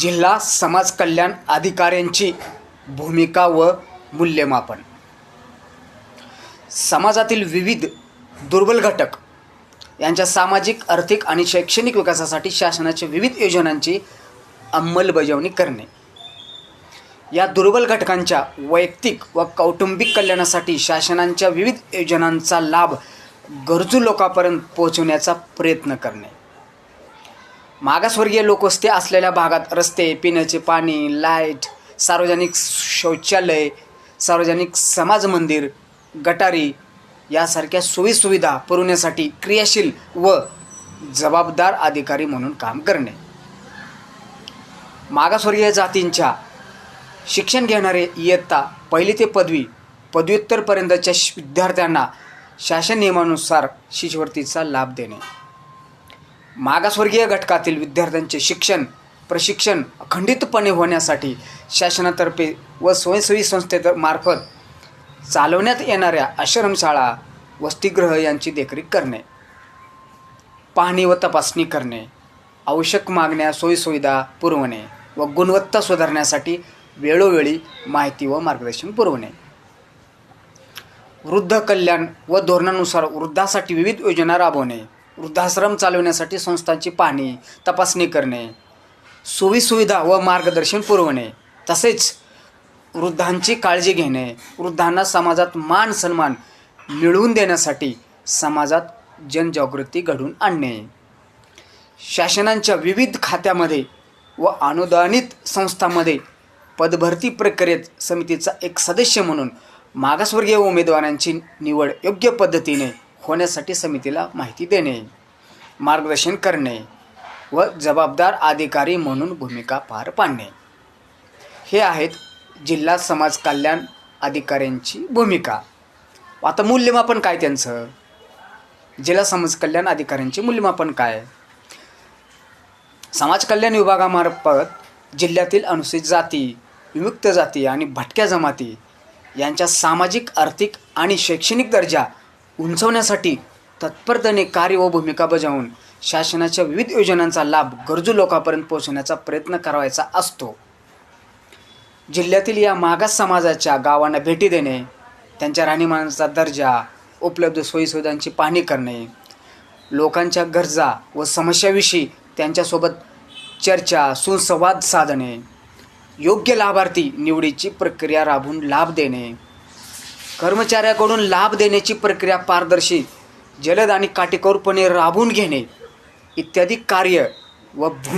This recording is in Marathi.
जिल्हा समाज कल्याण अधिकाऱ्यांची भूमिका व मूल्यमापन. समाजातील विविध दुर्बल घटक यांच्या सामाजिक आर्थिक आणि शैक्षणिक विकासासाठी शासनाच्या विविध योजनांची अंमलबजावणी करणे. या दुर्बल घटकांच्या वैयक्तिक व कौटुंबिक कल्याणासाठी शासनांच्या विविध योजनांचा लाभ गरजू लोकांपर्यंत पोहोचवण्याचा प्रयत्न करणे. मागासवर्गीय लोकवस्ती असलेल्या भागात रस्ते पिण्याचे पाणी लाइट सार्वजनिक शौचालय सार्वजनिक समाज मंदिर गटारी यासारख्या सोयीसुविधा पुरवण्यासाठी क्रियाशील व जबाबदार अधिकारी म्हणून काम करणे. मागासवर्गीय जातींच्या शिक्षण घेणारे इयत्ता पहिली ते पदवी पदव्युत्तरपर्यंतच्या श- विद्यार्थ्यांना शासन नियमानुसार शिष्यवृत्तीचा लाभ देणे. मागासवर्गीय घटकातील विद्यार्थ्यांचे शिक्षण प्रशिक्षण अखंडितपणे होण्यासाठी शासनातर्फे व स्वयंसेवी संस्थेमार्फत चालवण्यात येणाऱ्या आश्रमशाळा वसतिगृह यांची देखरेख करणे पाहणी व तपासणी करणे आवश्यक मागण्या सोयीसुविधा पुरवणे व गुणवत्ता सुधारण्यासाठी वेळोवेळी माहिती व मार्गदर्शन पुरवणे. वृद्ध कल्याण व धोरणानुसार वृद्धासाठी विविध योजना राबवणे. वृद्धाश्रम चालवण्यासाठी संस्थांची पाहणी तपासणी करणे सोयीसुविधा व मार्गदर्शन पुरवणे तसेच वृद्धांची काळजी घेणे वृद्धांना समाजात मान सन्मान मिळवून देण्यासाठी समाजात जनजागृती घडवून आणणे. शासनांच्या विविध खात्यामध्ये व अनुदानित संस्थांमध्ये पदभरती प्रक्रियेत समितीचा एक सदस्य म्हणून मागासवर्गीय उमेदवारांची निवड योग्य पद्धतीने होण्यासाठी समितीला माहिती देणे मार्गदर्शन करणे व जबाबदार अधिकारी म्हणून भूमिका पार पाडणे. हे आहेत जिल्हा समाज कल्याण अधिकाऱ्यांची भूमिका. आता मूल्यमापन काय त्यांचं? जिल्हा समाज कल्याण अधिकाऱ्यांचे मूल्यमापन काय? समाज कल्याण विभागामार्फत जिल्ह्यातील अनुसूचित जाती विमुक्त जाती आणि भटक्या जमाती यांच्या सामाजिक आर्थिक आणि शैक्षणिक दर्जा उंचवण्यासाठी तत्परतेने कार्य व भूमिका बजावून शासनाच्या विविध योजनांचा लाभ गरजू लोकांपर्यंत पोहोचवण्याचा प्रयत्न करावायचा असतो. जिल्ह्यातील या मागास समाजाच्या गावांना भेटी देणे त्यांच्या राहणीमानाचा दर्जा उपलब्ध सोयीसुविधांची पाहणी करणे लोकांच्या गरजा व समस्याविषयी त्यांच्यासोबत चर्चा सुसंवाद साधणे योग्य लाभार्थी निवडीची प्रक्रिया राबवून लाभ देणे कर्मचाऱ्याकडून लाभ देण्याची प्रक्रिया पारदर्शी जलद आणि काटेकोरपणे राबवून घेणे इत्यादी कार्य व भू